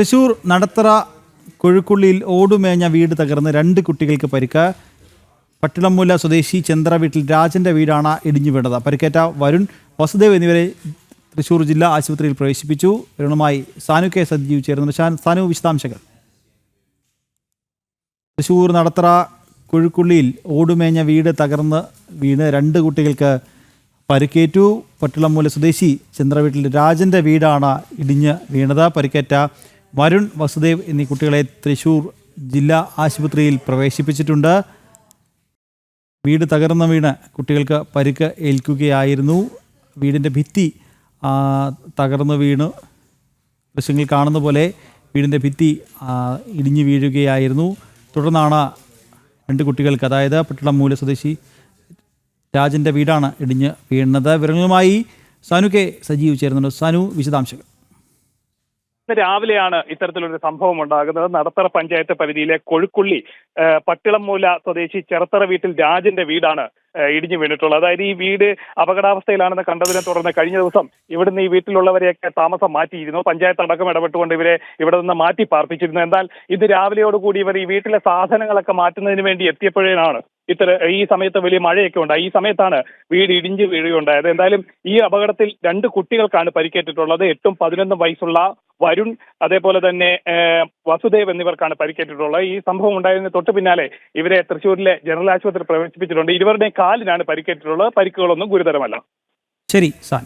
തൃശൂർ നടത്തറ കൊഴുക്കുള്ളിയിൽ ഓടുമേഞ്ഞ വീട് തകർന്ന് രണ്ട് കുട്ടികൾക്ക് പരിക്ക്. പട്ടിളമൂല സ്വദേശി ചന്ദ്ര വീട്ടിൽ രാജന്റെ വീടാണ് ഇടിഞ്ഞു വീണത്. പരിക്കേറ്റ വരുൺ വസുദേവ് എന്നിവരെ തൃശ്ശൂർ ജില്ലാ ആശുപത്രിയിൽ പ്രവേശിപ്പിച്ചു. ഇവരുമായി സാനു കെ സജീവ് ചേർന്നു. സാനു വിശദാംശങ്ങൾ. തൃശ്ശൂർ നടത്തറ കൊഴുക്കുള്ളിയിൽ ഓടുമേഞ്ഞ വീട് തകർന്ന് വീണ് രണ്ട് കുട്ടികൾക്ക് പരിക്കേറ്റു. പട്ടിളമൂല സ്വദേശി ചന്ദ്ര വീട്ടിൽ രാജന്റെ വീടാണ് ഇടിഞ്ഞ് വീണത്. പരിക്കേറ്റ വരുൺ വസുദേവ് എന്നീ കുട്ടികളെ തൃശൂർ ജില്ലാ ആശുപത്രിയിൽ പ്രവേശിപ്പിച്ചിട്ടുണ്ട്. വീട് തകർന്ന വീണ് കുട്ടികൾക്ക് പരിക്ക് ഏൽക്കുകയായിരുന്നു. വീടിന്റെ ഭിത്തി തകർന്നു വീണ്. ദൃശ്യങ്ങൾ കാണുന്ന പോലെ വീടിന്റെ ഭിത്തി ഇടിഞ്ഞു വീഴുകയായിരുന്നു. തുടർന്നാണ് രണ്ട് കുട്ടികൾക്ക് അതായത് പട്ടണം മൂല സ്വദേശി രാജന്റെ വീടാണ് ഇടിഞ്ഞ് വീണത്. വിവരങ്ങളുമായി സനു കെ സജീവ് ചേരുന്നുണ്ട്. സനു വിശദാംശങ്ങൾ. രാവിലെയാണ് ഇത്തരത്തിലൊരു സംഭവം ഉണ്ടാകുന്നത്. നടത്തറ പഞ്ചായത്ത് പരിധിയിലെ കൊഴുക്കുള്ളി പട്ടിളംമൂല സ്വദേശി ചെറുത്തറ വീട്ടിൽ രാജന്റെ വീടാണ് ഇടിഞ്ഞു വീണിട്ടുള്ളത്. അതായത് ഈ വീട് അപകടാവസ്ഥയിലാണെന്ന് കണ്ടതിനെ തുടർന്ന് കഴിഞ്ഞ ദിവസം ഇവിടുന്ന് ഈ വീട്ടിലുള്ളവരെയൊക്കെ താമസം മാറ്റിയിരുന്നു. പഞ്ചായത്ത് അടക്കം ഇടപെട്ടുകൊണ്ട് ഇവരെ ഇവിടെ നിന്ന് മാറ്റി പാർപ്പിച്ചിരുന്നു. എന്നാൽ ഇത് രാവിലെയോടുകൂടി ഇവർ ഈ വീട്ടിലെ സാധനങ്ങളൊക്കെ മാറ്റുന്നതിന് വേണ്ടി എത്തിയപ്പോഴാണ് ഇത്തര ഈ സമയത്ത് വലിയ മഴയൊക്കെ ഉണ്ടായി. ഈ സമയത്താണ് വീട് ഇടിഞ്ഞു വീഴുകയുണ്ടായത്. എന്തായാലും ഈ അപകടത്തിൽ രണ്ട് കുട്ടികൾക്കാണ് പരിക്കേറ്റിട്ടുള്ളത്. എട്ടും പതിനൊന്നും വയസ്സുള്ള വരുൺ അതേപോലെ തന്നെ വസുദേവ് എന്നിവർക്കാണ് പരിക്കേറ്റിട്ടുള്ളത്. ഈ സംഭവം ഉണ്ടായതിന് തൊട്ട് പിന്നാലെ ഇവരെ തൃശ്ശൂരിലെ ജനറൽ ആശുപത്രി പ്രവേശിപ്പിച്ചിട്ടുണ്ട്. ഇരുവരുടെയും കാലിനാണ് പരിക്കേറ്റിട്ടുള്ളത്. പരിക്കുകളൊന്നും ഗുരുതരമല്ല. ശരി സാൻ.